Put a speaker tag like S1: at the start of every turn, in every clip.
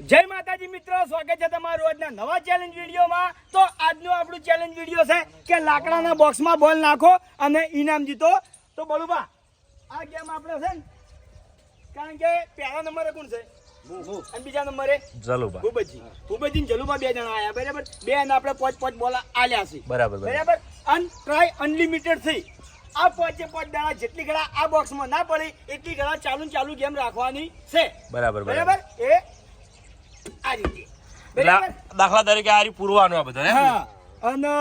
S1: જય માતાજી મિત્રો સ્વાગત છે તમારું આજના નવા ચેલેન્જ વિડીયોમાં. તો આજનો આપણું ચેલેન્જ વીડિયો છે કે લાકડાના બોક્સમાં બોલ નાખો અને ઇનામ જીતો. તો બળુબા આ ગેમ આપણે છે ને કારણ કે પહેલા નંબરે કોણ છે? અને બીજા નંબરે?
S2: જલુબા
S1: ભૂપતજી. ભૂપતજી જલુબા બે જણા આયા બરાબર? બે અને આપણે પોચ પોચ બોલ આલ્યા છે.
S2: બરાબર બરાબર.
S1: અન ટ્રાય અનલિમિટેડ થઈ આ પાંચે પાંચ દાણા જેટલી ઘડા આ બોક્સમાં ના પડી એટલી ઘડા ચાલુ ચાલુ ગેમ રાખવાની છે.
S2: બરાબર બરાબર.
S1: બરાબર? એ આ રીતે.
S2: દાખલા તરીકે આ પૂરવાનું આ બધું હા.
S1: અને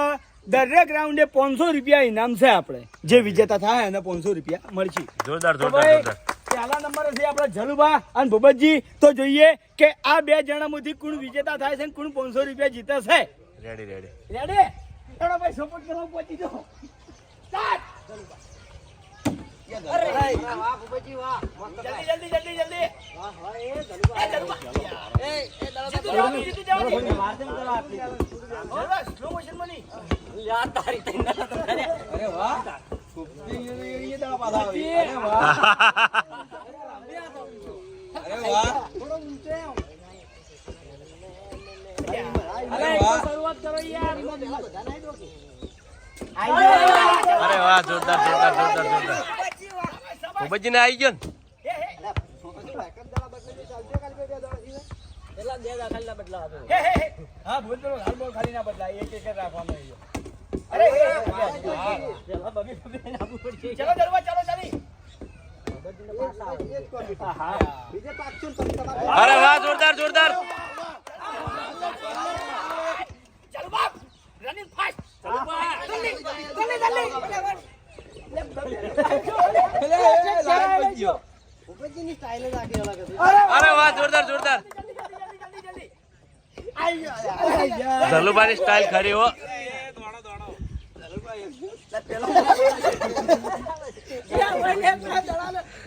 S1: દરેક રાઉન્ડે પાંચસો રૂપિયા ઇનામ છે આપણે. જે વિજેતા થાય એને પાંચસો રૂપિયા મળશે.
S2: જોરદાર જોરદાર
S1: પહેલા નંબરે છે આપણા જલુબા અને ભૂપતજી. તો જોઈએ કે આ બે જણામાંથી કોણ વિજેતા થાય છે અને કોણ પાંચસો રૂપિયા જીતે છે.
S2: રેડી રેડી
S1: રેડી ચલો ભાઈ સપોર્ટ કરો પહોંચી જાઓ. સ્ટાર્ટ અરે જલ્દી જલ્દી જલ્દી. અરે
S2: વાહ જોરદાર જોરદાર જોરદાર જોરદાર ભૂપતજી ને આવી ગયો.
S1: અરે.
S2: વાહ જોરદાર જોરદાર
S1: રનિંગ જલ્દી. અરે,
S2: વાહ જોરદાર જોરદાર. જલુબાની સ્ટાઇલ ખરી હો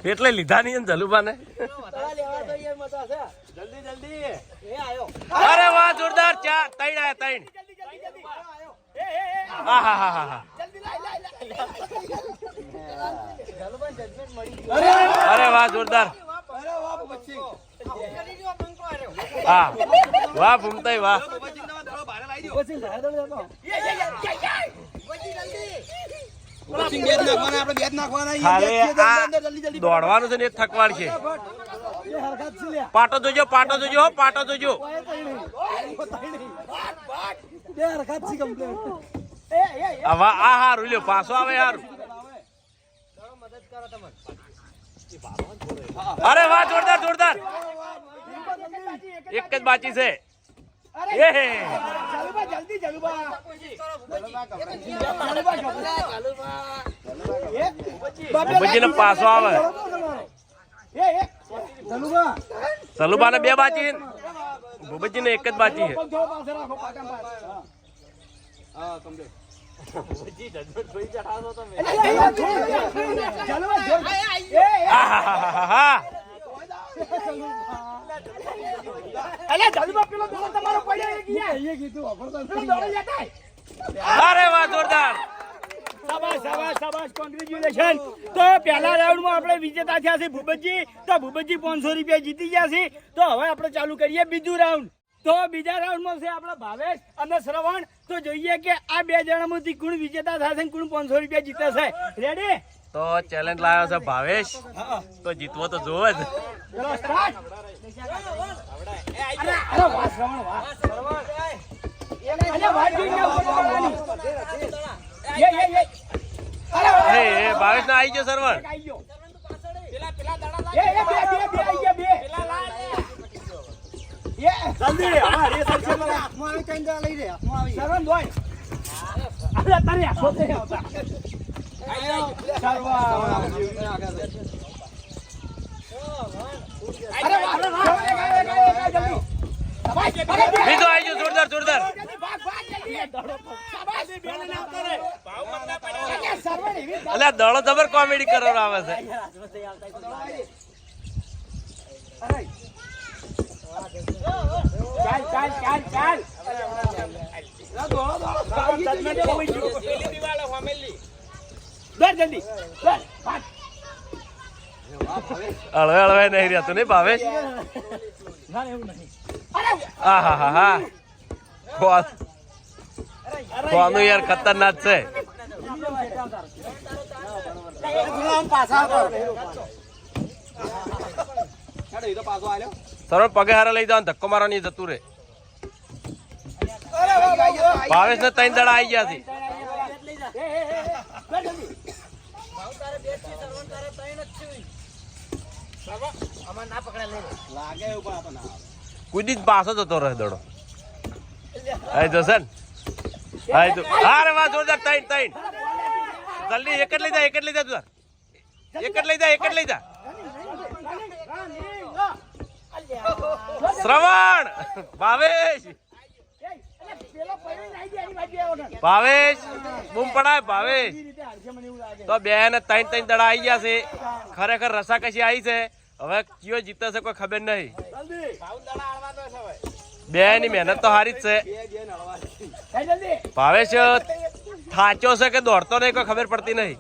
S2: એટલે લીધા નહીં ને ને. અરે વાહ જોરદાર ચા તૈણ આયા
S1: તૈણ હે, હે, હે.
S2: હા અરે વાહ જોરદાર. હા. વાહ ભૂમતાઈ વાહ. દોડવાનું છે ને એ થકવાડ છે. પાટો જોજો પાટો જોજો પાટો જોજો. આ હારું લ્યો પાછો આવે હારું. અરે વાહ જોરદાર જોરદાર. એક જ બાકી છે. પાછો આવે. સલુબા ને બે બાકી ભૂપતજી ને. એક જ બાકી છે. અરે વાહ જોરદાર.
S1: શાબાશ, શાબાશ, શાબાશ. તો પહેલા રાઉન્ડમાં આપણે વિજેતા થયા છે ભૂપતજી. તો ભૂપતજી પાંચસો રૂપિયા જીતી ગયા છે. તો હવે આપણે ચાલુ કરીએ બીજું રાઉન્ડ તો બીજા રાઉન્ડમાં છે આપણા ભાવેશ અને શ્રવણ તો જોઈએ કે આ બે જણામાંથી કુણ વિજેતા થશે કોણ પાંચસો રૂપિયા જીતે છે રેડી
S2: તો ચેલેન્જ લાવ્યો છે ભાવેશ તો જીતવો તો જોવે જ
S1: ચલો સ્ટાર્ટ અરે અરે વાહ શ્રવણ વાહ અલ્યા, વાત જોઈને આવું કરવાની. યે, યે, યે. અરે વાહ.
S2: હે હે ભાવેશ ના આવી ગયો સરવણ
S1: પેલા પેલા ગયો. એ, એ, બે, બે, બે આઈ ગયા, બે. આવતા. ચાલ, વાહ, વાહ. અરે, વાહ, અરે, વાહ. એક આયો, એક આયો, એક આયો, જલ્દી. શાબાશ. અરે, બે.
S2: બીજો આવી ગયો જોરદાર જોરદાર
S1: જલ્દી, ભાગ, ભાગ, જલ્દી. શાબાશ. અરે, શરણ એવી
S2: અલ્યા દડો જબર કોમેડી કરવા આવે છે
S1: ચાલ ચાલ.
S2: હળવે હળવે નહીં રહેતું નહીં ભાવેશ
S1: હા એવું
S2: હા હા ખોવાનું યાર ખતરનાક છે. સરળ પગે હારે લઈ જાવ ધક્કો મારવાની જતું રે. ભાવેશ ને ત્રણ દડા આવી ગયા છે. કુદી પાછો જતો રહે દડો. હા જશે ને? હા તો અરે વાહ, જોરદાર, ત્રણ ત્રણ. જલ્દી, એક લઈ જા, એક જ લઈ જા લઈ જા, એક જા. શ્રવણ! ભાવેશ! ભાવેશ, બૂમ પડાય, ભાવેશ. તો બેન ત્રણ ત્રણ દડા આવી ગયા છે. ખરેખર રસા કશી આવી છે. હવે કયો જીતે છે કોઈ ખબર નહીં. બે ની મહેનત તો હારી જ છે. ભાવેશ થાચો છે કે દોડતો નહીં કોઈ ખબર પડતી નહીં.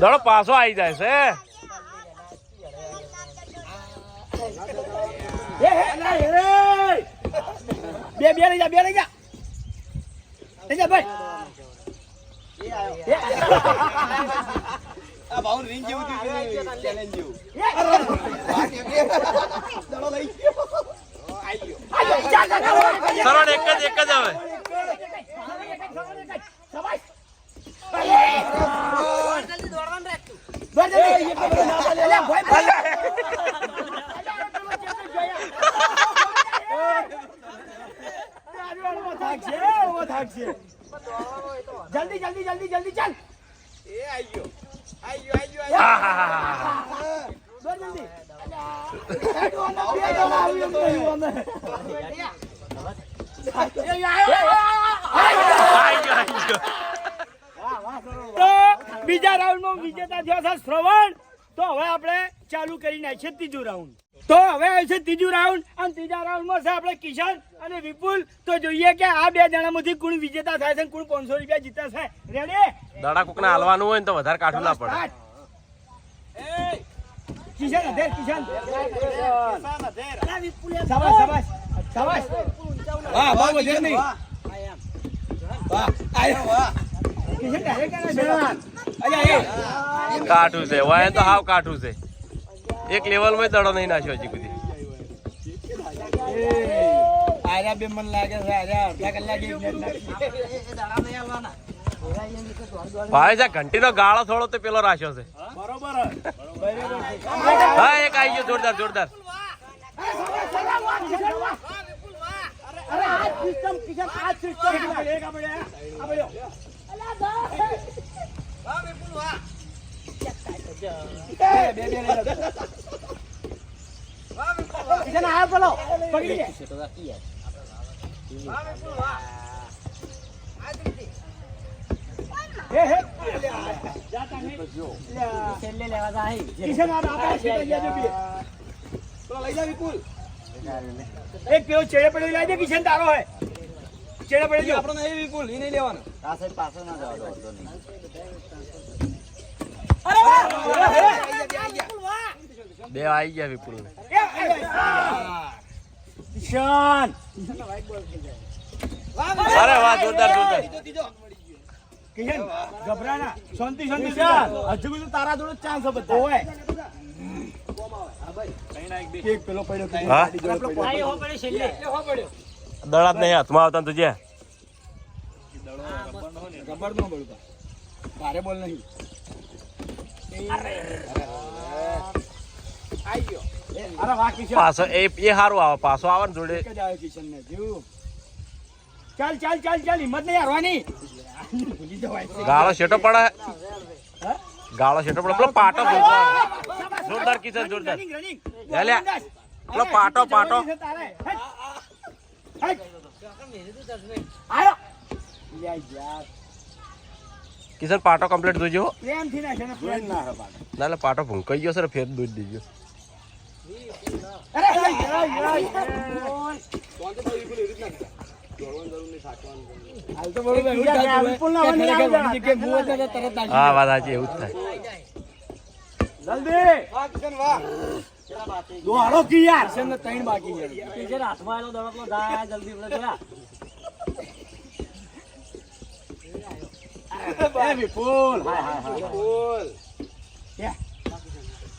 S2: દડો, પાછો આવી જાય છે.
S1: બે બે લઈ જા બે લઈ જા લઈ જા ભાઈ
S2: સરળ એક જ એક જ હવે
S1: જલ્દી જલ્દી જલ્દી જલ્દી ચાલ
S2: આહાહાહા.
S1: થાકશે જલ્દી જલ્દી જલ્દી આવી એમ નહીં અમે.
S2: આઈ ગયો, આઈ ગયો.
S1: તો બીજા રાઉન્ડમાં વિજેતા થયો છે શ્રવણ. તો હવે આપણે ચાલુ કરી નાખીએ ત્રીજું રાઉન્ડ તો હવે આવશે ત્રીજું રાઉન્ડ અને ત્રીજા રાઉન્ડમાં છે આપણે કિશન અને વિપુલ. તો જોઈએ કે આ બે જણામાંથી કોણ વિજેતા થાય છે કુલ કોણ પાંચસો રૂપિયા જીતે છે રેડી
S2: દડા કોકને હાલવાનું હોય ને તો વધારે કાઢું ના પડે.
S1: કિશન અધેર કિશન. શાબાશ શાબાશ વાહ બહુ વધેર નહીં. કરે છે
S2: વાય તો હાવ કાઠું છે. એક લેવલમાં દડો નહીં નાખ્યો હજી સુધી.
S1: આર્યા બે મન લાગે છે આર્યા અડધા કલાકે.
S2: ભાઈ છે ઘંટીનો ગાળો થોડો તો પેલો રાખ્યો છે.
S1: બરોબર
S2: હા એક આવી ગયો જોરદાર જોરદાર.
S1: અરે આ સિસ્ટમ કિશન આ સિસ્ટમ એક આપણે આ પડ્યો એ, બે બે લઈ લો. કિશન આ પેલો લે. હે, હે. જાતા નહીં. કિશન આ આપણા છેડે ગયા છે બે. એક પેલો ચેડે પડ્યો લઈ દે કિશન તારો હે ચેડે પડ્યો જો. અરે વાહ!
S2: બે આવી ગયા વિપુલ.
S1: કિશન
S2: અરે વાહ જોરદાર જોરદાર.
S1: કિશન ગભરા ના શાંતિ શાંતિ હજુ બધું તારા જોડે ચાન્સ છે બધા. ઓય. એક પેલો પડ્યો કિશન
S2: હા?
S1: ગાડી જોડે પડ્યો.
S2: દડા જ નહીં હાથમાં આવતા ને તુજે
S1: રબર નો બોલતા તારે બોલ નહીં.
S2: પાછો એ એ સારું આવે પાછો આવે ને જોડે.
S1: ચાલ ચાલ ચાલ ચાલ હિંમત નહીં હારવાની.
S2: ગાળો શેટો પડે? ગાળો શેટો પડે. પેલો પાટો જોરદાર કિશન, જોરદાર. પેલો પાટો, પાટો.
S1: આયો. યાર.
S2: કિશન પાટો કમ્પ્લીટ જોજો
S1: ને પાટો.
S2: ના એટલે પાટો ભૂંકાઈ ગયો સર ફેર દૂધ. દીજો હા વાત સાચી એવું જ થાય.
S1: જલ્દી દોડો કી યાર કિશનને ત્રણ બાકી છે
S3: કિશન હાથમાં આવેલો દડકલો જાય જલ્દી આપણે જોયા
S1: એ વિપુલ હાય હાય હાય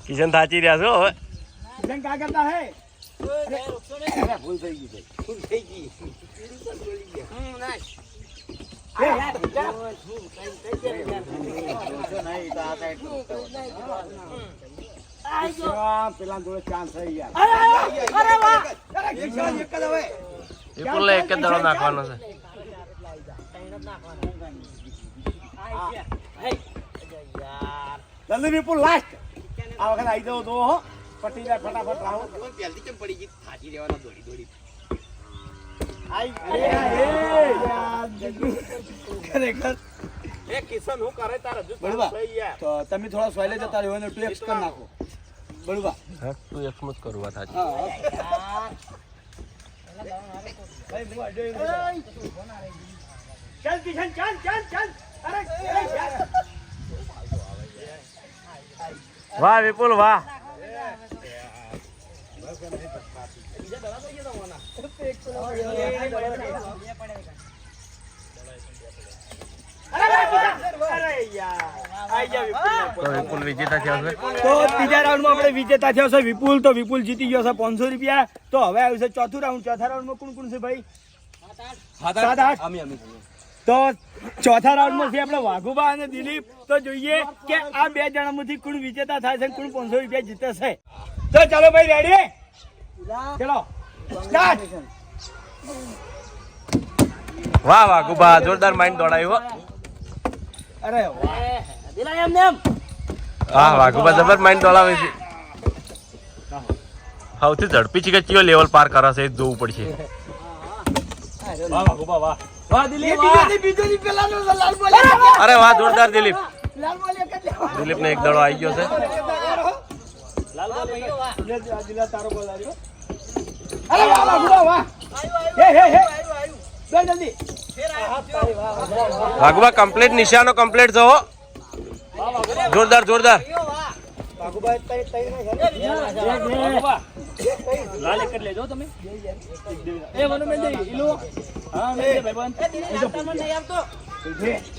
S2: કિશન થાચી રહ્યા છો હવે
S1: કિશન કા કરતા હે ભૂલ થઈ ગઈ ભૂલ થઈ ગઈ પેલા જોડે ચાન્સ થઈ ગયા
S2: એક જ દડો નાખવાનો છે
S1: જલ્દી વિપુલ લાસ્ટ આ વખત આવી જવો તો હો. પટી જાય ફટાફટ રાહુલ. આઈ યાર ખરેખર. બળવા. તો તમે થોડા સોયલે જતા રહ્યો અને ટેક્સ કરી નાખો. બળવા.
S2: હા તું એક મત કરું વાત સાચી.
S1: ચાલ કિશન ચાલ ચાલ ચાલ.
S2: વાહ વિપુલ વાહ.
S1: વિપુલ
S2: તો વિપુલ વિજેતા થયા છે.
S1: તો ત્રીજા રાઉન્ડમાં આપણે વિજેતા થયો છે. વિપુલ તો વિપુલ જીતી ગયો છે પાંચસો રૂપિયા. તો હવે આવ્યું છે ચોથું રાઉન્ડ. ચોથા રાઉન્ડમાં કોણ કોણ છે ભાઈ? સાત આઠ. તો ચોથા રાઉન્ડમાં છે આપણે વાઘુબા અને દિલીપ તો જોઈએ કે આ બે જણામાંથી કોણ વિજેતા થાય છે અને કોણ પાંચસો રૂપિયા જીતે છે તો ચાલો ભાઈ રેડી ચલો. સ્ટાર્ટ
S2: વાહ વાઘુબા જોરદાર માઇન્ડ દોડાયું હો.
S1: અરે
S3: દિલા એમ એમ.
S2: વાહ વાહ ગુબા જબર માઇન્ડ દોડાવે છે. સૌથી ઝડપી છે કે કયો લેવલ પાર કરે છે એ જોવું પડશે.
S3: વાહ વાઘુબા
S1: બીજો
S2: અરે વાહ. જોરદાર દિલીપ. દિલીપ ને એક દડો આવી ગયો છે.
S3: લાલ બોલ ભાઈઓ વાહ.
S1: દિલા- દિલા તારો બોલ આવ્યો. અરે વાહ વાહ ગુડા વાહ. હે હે હે. ચાલ જલ્દી.
S2: વાઘુબા કમ્પ્લીટ નિશાનો કમ્પ્લીટ છો હો. જોરદાર જોરદાર.
S3: લાલ એક લેજો તમે. એ વનુ મેં દે ઈલો હા મેં દે ભાઈબંધ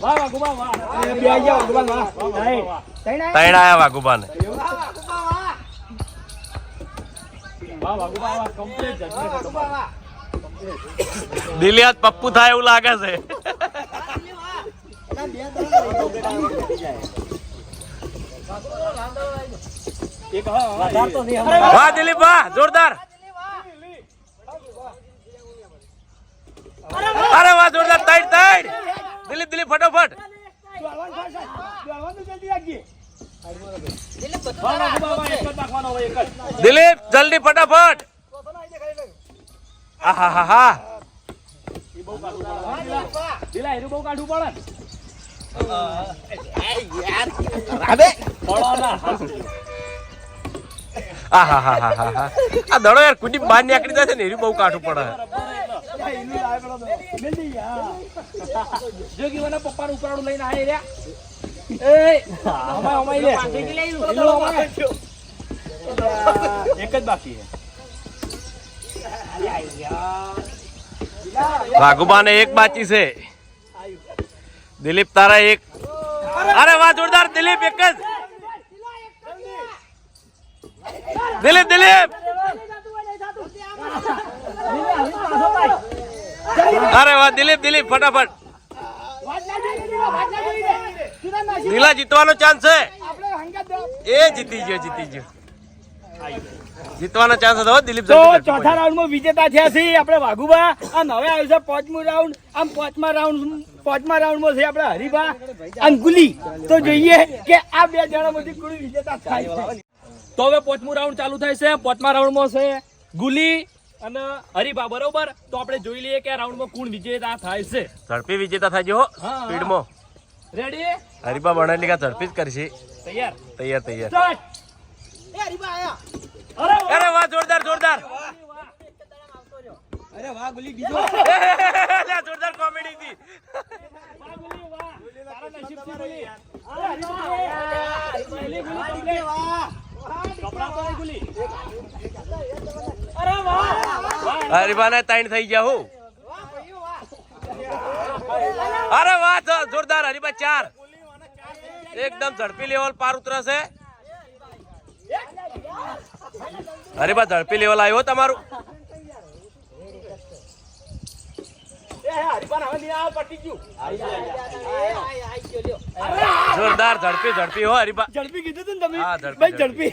S3: વાહ વાહ ગુબા વાહ.
S1: એ બે આઈ જાઓ ગુલાલ વાહ. નહીં. ત્રણ આયા?
S2: ત્રણ આયા ને
S3: વાહ વાહ. ગુબા વાહ. કમ્પ્લીટ જજમેન્ટ
S2: દિલિયાત પપ્પુ થાય એવું લાગે છે
S3: એક હા વધાર તો નહીં
S2: વાહ, દિલીપ, વાહ, જોરદાર. અરે વાહ, જોરદાર તાઈડ તાઈડ દિલીપ દિલીપ, ફટોફટ. દિલીપ, જલ્દી, ફટાફટ. હા હા
S3: દિલા, એનું બહુ કાઢવું પડે
S2: દડો યાર કુદી બહાર નીકળી જશે ને એનું બહુ કાઠું પડે
S3: મને પપ્પાનું ઉપરાડું લઈને આય રહ્યા. એક જ બાકી છે
S2: વાઘુબા ને એક બાચી છે દિલીપ તારા એક અરે વાહ જોરદાર દિલીપ એક જ. દિલીપ દિલીપ! અરે વાહ દિલીપ દિલીપ ફટાફટ. દિલા જીતવાનો ચાન્સ છે. એ જીતી ગયો જીતી ગયો. જીતવાનો ચાન્સ હતો દિલીપ
S1: તો ચોથા રાઉન્ડમાં વિજેતા થયા છે આપણે વાઘુબા અને હવે આવ્યું છે પાંચમું રાઉન્ડ આમ પાંચમા રાઉન્ડ પાંચમા રાઉન્ડમાં છે આપણે હરિભા અંગુલી. તો જોઈએ કે આ બે જણામાંથી કોણ વિજેતા થાય. છે
S3: તો હવે પાંચમું રાઉન્ડ ચાલુ થાય છે. પાંચમા રાઉન્ડમાં છે ગુલી અને હરિભા બરોબર? તો આપણે જોઈ લઈએ કે આ રાઉન્ડમાં કોણ વિજેતા થાય છે.
S2: ઝડપી વિજેતા થાય જો
S3: હા.
S2: સ્પીડમાં.
S3: રેડી
S2: હરિભા બનાવેલી કા ઝડપી જ કરશે.
S3: તૈયાર.
S2: તૈયાર તૈયાર.
S3: સ્ટાર્ટ એ હરિભા આયા.
S2: અરે વાહ જોરદાર જોરદાર. અરે જોરદાર કોમેડી થી
S3: વાહ, ગુલી, વાહ. તારા નસીબથી ગુલી. અરે ગુલી ગુલી વાહ કપડા પર ગુલી અરે વાહ. વાહ
S2: હરીબાને ત્રણ થઈ ગયા હું. અરે વાહ તો જોરદાર હરિભા ચાર. એકદમ ઝડપી લેવલ પાર ઉતરશે. હરિભા ઝડપી લેવલ આવ્યો તમારું
S1: એ હરીફાન હવે નહીં આવે, પટી ગયું
S2: જોરદાર ઝડપી ઝડપી હો હરિભા.
S1: ઝડપી કીધું તું તમે?
S2: હા, ઝડપી.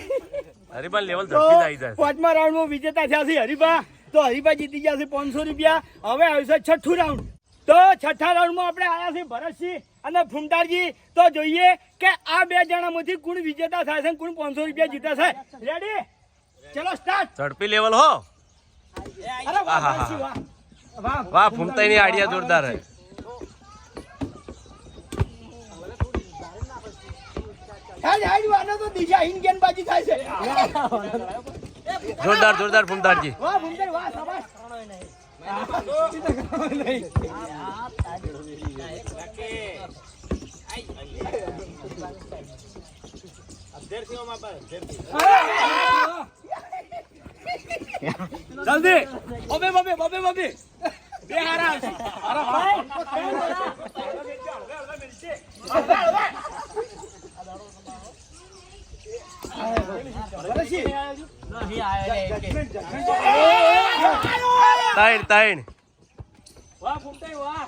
S2: હરિભા લેવલ ઝડપી થઈ જાય.
S1: પાંચમા રાઉન્ડમાં વિજેતા થયા છે હરિભા. તો હરિભા જીતી ગયા છે પાંચસો રૂપિયા. હવે આવશે છઠ્ઠું રાઉન્ડ તો છઠ્ઠા રાઉન્ડમાં આપણે આવ્યા છે ભરતસિંહ અને ફૂમતારજી તો જોઈએ કે આ બે જણામાંથી કોણ વિજેતા થાય છે કોણ પાંચસો રૂપિયા જીતે છે. રેડી ચલો સ્ટાર્ટ
S2: ઝડપી લેવલ હો.
S1: અરે વાહ. વાહ. વાહ
S2: વાહ ફૂમતાઈની આઈડિયા જોરદાર હે.
S1: હાલ હાલ વાને તો દિશા હિન ગેન બાજી થાય છે.
S2: જોરદાર જોરદાર ફૂમતારજી.
S1: વાહ ભૂમતાર વાહ શાબાશ. જલ્દી. બબે બબે બબે બબે. બે હારા આવશે વાહ
S3: ફૂમતાઈ વાહ.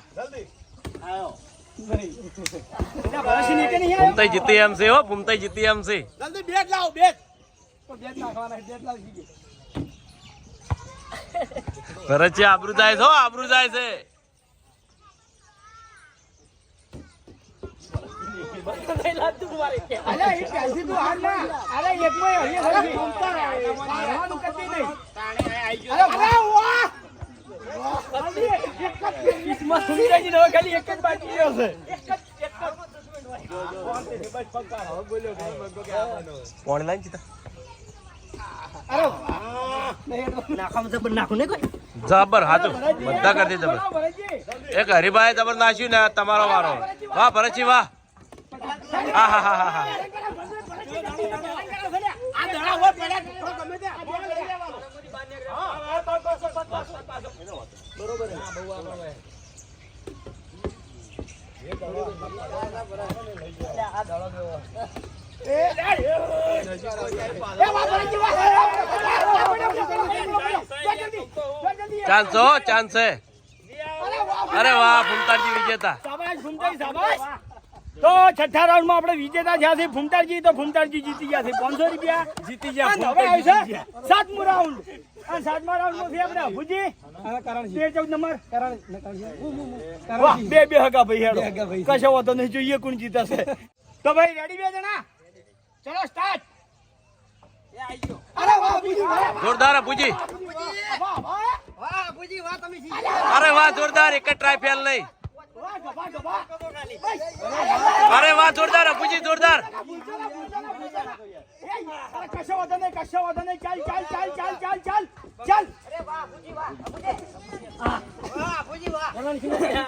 S1: ભરતસિંહ નીચે
S2: ફૂમતાઈ જીતી એમ છે હો ફૂમતાઈ જીતી એમ છે.
S1: જલ્દી બેટ લાવો બેટ. બેટ નાખવાના બેટ લાવી
S2: ભરત છે આબરૂ જાય છે આબરૂ જાય છે.
S1: ઓનલાઈન એ પેન્સિલ તું હાલ. ના અરે જબર?
S2: જબર બધા કરતી જબર એક હરિભાઈ જબર નાશ્યું ને તમારો વારો. વાહ, ભરતજી, વાહ. હા હા હા હા હા. ચાન્સ હો ચાન્સ. છે
S1: અરે વાહ,
S2: ફૂમતાજી વિજેતા.
S1: તો છઠ્ઠા રાઉન્ડમાં આપણે વિજેતા થયા છે. ફૂમતાજી તો ફૂમતાજી જીતી ગયા છે. પાંચસો રૂપિયા. જીતી ગયા હવે સાતમું રાઉન્ડ અને સાતમા રાઉન્ડમાં છે આપણે. અભુજી તેર ચૌદ નંબર. વાહ બે બે હગા ભાઈ હેડો કશો વાતો નહીં જોઈએ કોણ જીતશે. તો ભાઈ રેડી બે જણા? ચલો સ્ટાર્ટ અરે વાહ અભુજી
S2: જોરદાર અબુજી
S1: વાહ વાહ વાહ. અભુજી વાહ તમે જીત્યા
S2: અરે વાહ. જોરદાર. એક જ ટ્રાય ફેલ નહીં
S1: ગભા
S2: અરે વાહ. જોરદાર અબુજી જોરદાર.
S1: કશો વાંધો નહીં કશો વાંધો નહીં ચાલ ચાલ ચાલ ચાલ ચાલ ચાલ ચાલ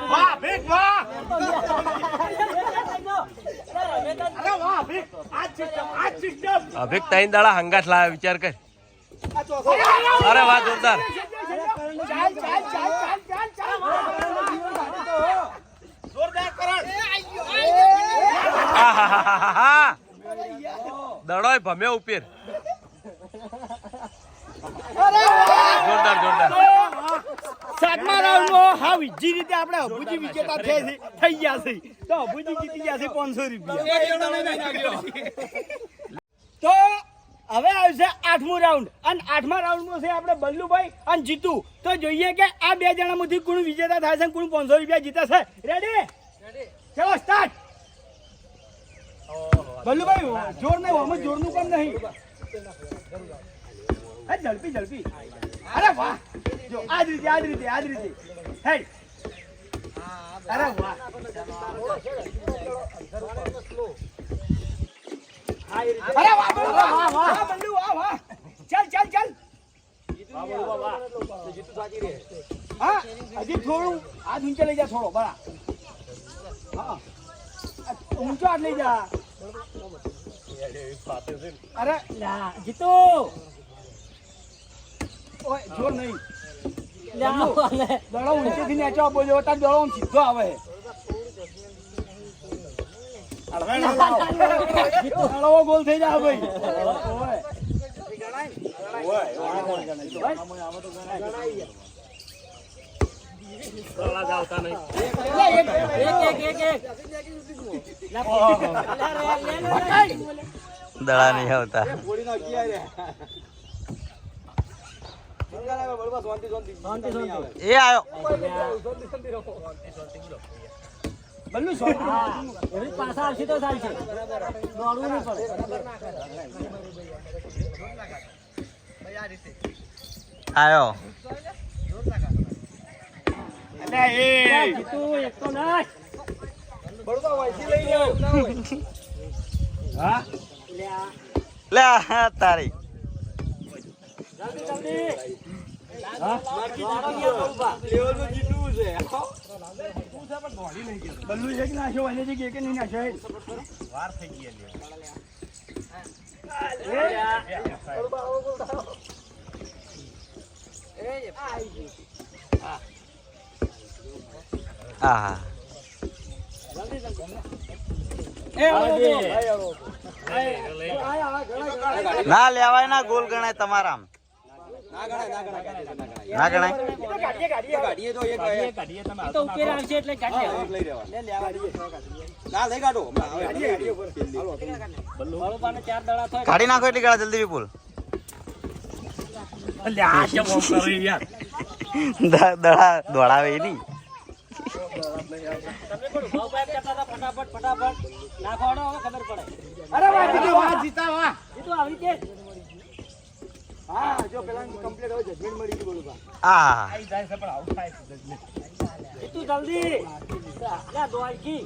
S1: વાહ ભીખ વાહ અરે વાહ ભીખ આ સિસ્ટમ આ સિસ્ટમ
S2: અભિક ત્રણ દાડા હંગાત લાવ્યા વિચાર કર અરે વાહ જોરદાર
S1: ચાલ ચાલ ચાલ ચાલ ચાલ ચાલ જોરદાર કરણ
S2: આહાહાહાહા. દડોય ભમ્યા ઉપેર જોરદાર જોરદાર.
S1: સાતમા રાઉન્ડમાં હા બીજી રીતે આપણે અભુજી વિજેતા થયા છે થઈ ગયા છે. તો અભુજી જીતી ગયા છે પાંચસો રૂપિયા. તો હવે આવશે આઠમું રાઉન્ડ. અને આઠમા રાઉન્ડમાં છે આપણે બલ્લુભાઈ અને જીતુ. તો જોઈએ કે આ બે જણામાંથી કોણ વિજેતા થાય છે અને કોણ પાંચસો રૂપિયા જીતે છે રેડી ચલો સ્ટાર્ટ બલ્લુભાઈ જોર નહીં આમાં જોરનું કામ નહીં. હે, ઝડપી ઝડપી. અરે વાહ. જો આ જ રીતે આ જ રીતે આ જ રીતે. હે. અરે વાહ. અરે વાહ વાહ વાહ વાહ બંડુ વાહ વાહ ચાલ ચાલ ચાલ. હા હજી થોડું હાથ ઊંચે લઈ ઊંચો હાથ લઈ જા. અરે
S3: લ્યા, જીતુ!
S1: ઓય જો નહીં.
S3: લે.
S1: દડો ઊંચેથી નેચો આપો જો તાર દડો સીધો આવે. દડો ગોલ થઈ જાય ભાઈ.
S4: દડા નહીં આવતા. એ આવ્યો
S1: બલ્લુ શોટ
S3: હા, પાછા આવશે તો ચાલશે દોડવું નહીં પડે
S4: આવ્યો
S1: એટલે એ
S3: લ્યા, જીતુ એક તો નાખ.
S1: હા
S3: લ્યા,
S4: લે તારી
S3: જલ્દી, જલ્દી.
S1: બલ્લુ એક નાખ્યો એને જે કે નહીં નાખ્યો
S4: આહા
S1: એ
S4: ના લેવાય ના ગોલ ગણાય તમારા આમ. ના ગણાય
S1: ગાડીએ ગાડીએ
S3: એ તો એટલે કાઢી
S4: નાખો એટલી ગાળા જલ્દી વિપુલ. દડા દોડાવે નહીં.
S3: ફટાફટ ફટાફટ નાખવાનો ખબર પડે
S1: જીતુ વાહ
S3: આવી કે
S1: હા જો પેલા કમ્પ્લીટ હવે ગયું.
S3: એ તું જલ્દી લા દોડકી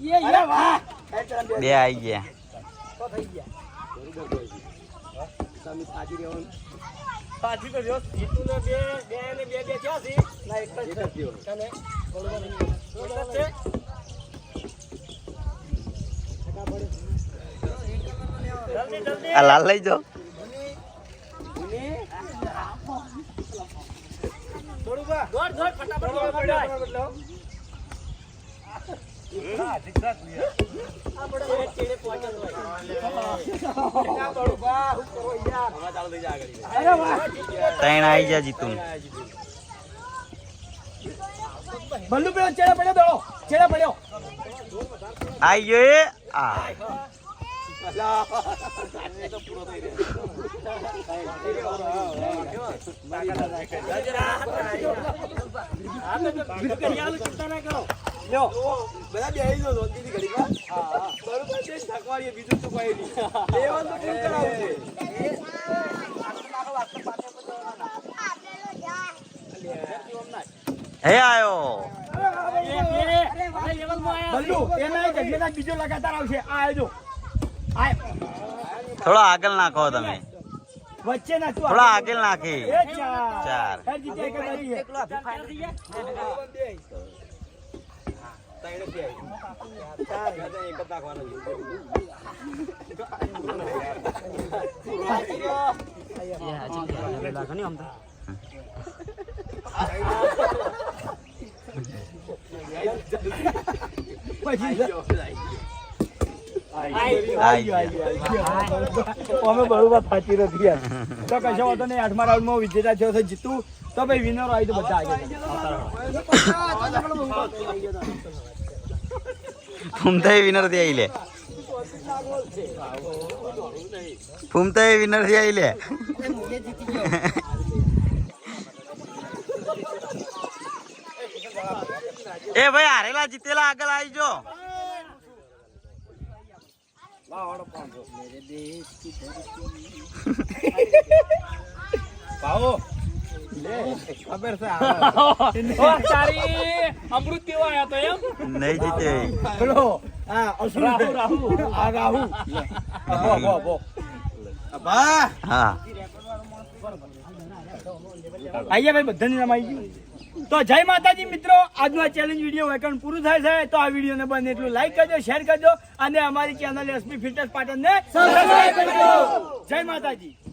S3: યે
S1: અરે
S3: ગયા
S1: વાહ
S4: થઈ આવી ગયા
S1: પાછી તો જો
S3: જીતુને બે બે ને બે બે થયા છે. ના એક જ થયો. તને બરોબર એક છે. જલ્દી જલ્દી.
S4: આ લાલ લઈ જાઓ.
S1: થોડું
S3: દોડ દોડ ફટાફટ આપણે એક ચેડે પહોંચેલો હોય.
S1: અરે વાહ
S4: ત્રણ આવી જા જીતું
S1: બલ્લુ પેલો ચેડે પડ્યો દડો ચેડે પડ્યો.
S4: આઈ ગયો એ? આ.
S3: ચિંતા ના કરો.
S1: લ્યો. બધા બેહી જો શાંતિથી ઘડીમાં. બરોબર છે થકવાડીએ બીજું તો કોઈ નહીં. લેવાનું તો કેમ કરાવું છે?
S4: હે
S3: આયા.
S1: બીજો લગાતાર આવશે. આ આવજો. આ
S4: થોડો આગળ નાખો તમે.
S1: વચ્ચે ના
S4: થોડા આગળ નાખી.
S1: ચાર. અમે બરોબર થાકી નથી તો કશો વાંધો નહીં આઠમા રાઉન્ડમાં વિજેતા થયો છે જીતું. તો ભાઈ વિનર આવી તો બધા આગળ.
S4: ફૂમતાઈ વિનરથી આવી લે. ફૂમતા વિનરથી આવી લે. એ ભાઈ, હારેલા જીતેલા આગળ આવી જો.
S1: ભાવો.
S3: તો
S1: જય માતાજી મિત્રો આજનો આ ચેલેન્જ વીડિયો વેકન પૂરું થાય છે તો આ વિડીયોને બને એટલું લાઈક કરજો શેર કરજો અને અમારી ચેનલ એસપી ફિટનેસ પાટણને જય માતાજી